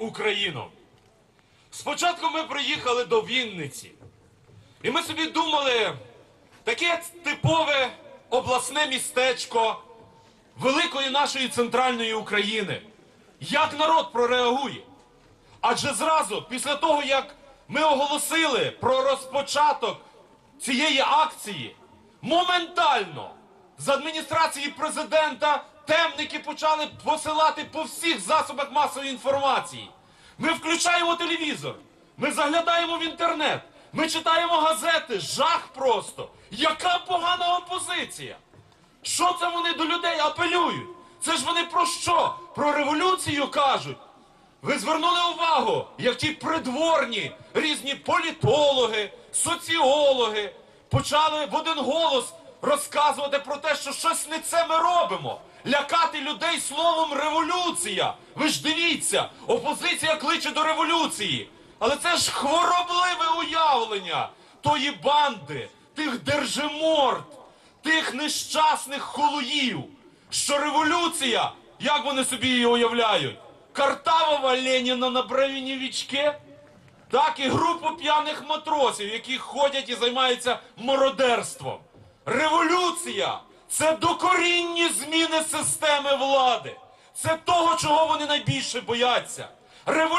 Україну. Спочатку ми приїхали до Вінниці. І ми собі думали, таке типове обласне містечко великої нашої центральної України. Як народ прореагує? Адже зразу, після того, як ми оголосили про розпочаток цієї акції, моментально з адміністрації президента темники почали посилати по всіх засобах масової інформації. Ми включаємо телевізор, ми заглядаємо в інтернет, ми читаємо газети, жах просто. Яка погана опозиція! Що це вони до людей апелюють? Це ж вони про що? Про революцію кажуть. Ви звернули увагу, як ті придворні різні політологи, соціологи почали в один голос розказувати про те, що щось не це ми робимо. Лякати людей словом революція. Ви ж дивіться, опозиція кличе до революції. Але це ж хворобливе уявлення тої банди, тих держиморд, тих нещасних холуїв, що революція, як вони собі її уявляють? Картавого Леніна на бронєвічке, так і групу п'яних матросів, які ходять і займаються мародерством. Революція це докорінні зміни системи влади. Це того, чого вони найбільше бояться. Революція